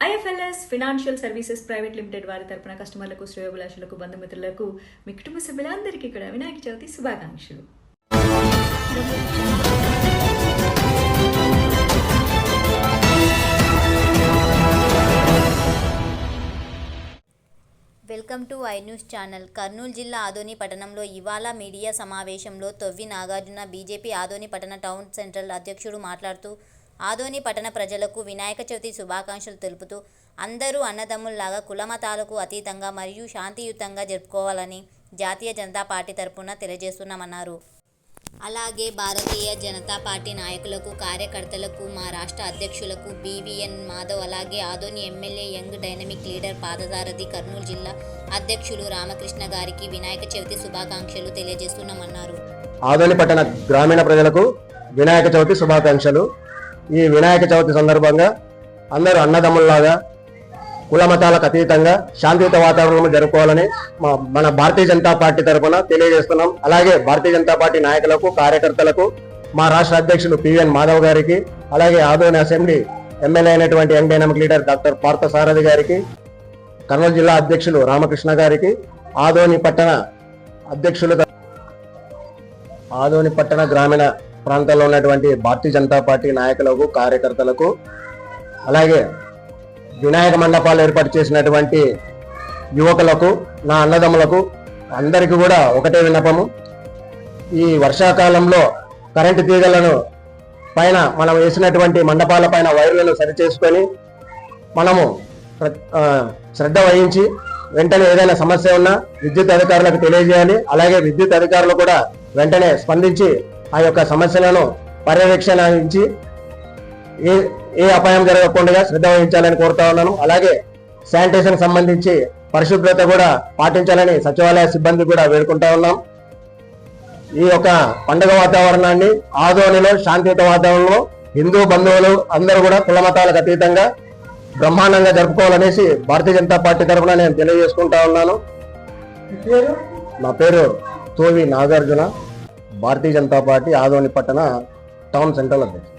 IFLS financial services private limited వారి తరపున కస్టమర్లకు శ్రేయోభిలాషులకు బంధుమిత్రులకు మీ కుటుంబ సభ్యులందరికీ ఇక్కడ వినాయక చవితి శుభాకాంక్షలు. Welcome to I News channel. Kurnool జిల్లా ఆదోని పట్టణంలో ఇవాళ మీడియా సమావేశంలో తొవ్వి నాగార్జున బీజేపీ ఆదోని పట్టణ టౌన్ సెంట్రల్ అధ్యక్షుడు మాట్లాడుతూ ఆదోని పట్టణ ప్రజలకు వినాయక చవితి శుభాకాంక్షలు తెలుపుతూ అందరూ అన్నదమ్ముల్లాగా కులమతాలకు అతీతంగా మరియు శాంతియుతంగా జరుపుకోవాలని జాతీయ జనతా పార్టీ తరపున తెలియజేస్తున్నామన్నారు. అలాగే భారతీయ జనతా పార్టీ నాయకులకు కార్యకర్తలకు మా రాష్ట్ర అధ్యక్షులకు బీవీఎన్ మాధవ్ అలాగే Adoni MLA young dynamic leader Parthasarathi Kurnool జిల్లా అధ్యక్షులు రామకృష్ణ గారికి వినాయక చవితి శుభాకాంక్షలు తెలియజేస్తున్నామన్నారు. ఆదోని పట్టణ గ్రామీణ ప్రజలకు వినాయక చవితి శుభాకాంక్షలు ఈ వినాయక చవితి సందర్భంగా అందరూ అన్నదమ్ముల్లాగా కుల మతాలకు అతీతంగా శాంతియుత వాతావరణంలో జరుపుకోవాలని మన భారతీయ జనతా పార్టీ తరఫున తెలియజేస్తున్నాం. అలాగే భారతీయ జనతా పార్టీ నాయకులకు కార్యకర్తలకు మా రాష్ట్ర అధ్యక్షులు పివిఎన్ మాధవ్ గారికి అలాగే ఆదోని అసెంబ్లీ ఎమ్మెల్యే అయినటువంటి young dynamic leader doctor Partha Sarathi గారికి కర్నూలు జిల్లా అధ్యక్షులు రామకృష్ణ గారికి ఆదోని పట్టణ అధ్యక్షులు ఆదోని పట్టణ గ్రామీణ ప్రాంతాల్లో ఉన్నటువంటి భారతీయ జనతా పార్టీ నాయకులకు కార్యకర్తలకు అలాగే వినాయక మండపాలు ఏర్పాటు చేసినటువంటి యువకులకు నా అన్నదమ్ములకు అందరికీ కూడా ఒకటే విన్నపము. ఈ వర్షాకాలంలో కరెంటు తీగలను పైన మనం వేసినటువంటి మండపాల పైన వైర్లను సరిచేసుకొని మనము శ్రద్ధ వహించి వెంటనే ఏదైనా సమస్య ఉన్నా విద్యుత్ అధికారులకు తెలియజేయాలి. అలాగే విద్యుత్ అధికారులు కూడా వెంటనే స్పందించి ఆ యొక్క సమస్యలను పర్యవేక్షణించి ఏ ఏ అపాయం జరగకుండా శ్రద్ధ వహించాలని కోరుతా ఉన్నాను. అలాగే శానిటేషన్ సంబంధించి పరిశుభ్రత కూడా పాటించాలని సచివాలయ సిబ్బంది కూడా వేడుకుంటా ఉన్నాం. ఈ యొక్క పండుగ వాతావరణాన్ని ఆదోనిలో శాంతియుత వాతావరణంలో హిందూ బంధువులు అందరూ కూడా కుల మతాలకు అతీతంగా బ్రహ్మాండంగా జరుపుకోవాలనేసి భారతీయ జనతా పార్టీ తరఫున నేను తెలియజేసుకుంటా ఉన్నాను. నా పేరు తోవి నాగార్జున. భారతీయ జనతా పార్టీ ఆదోని పట్టణ టౌన్ సెంట్రల్ అధ్యక్షుడు.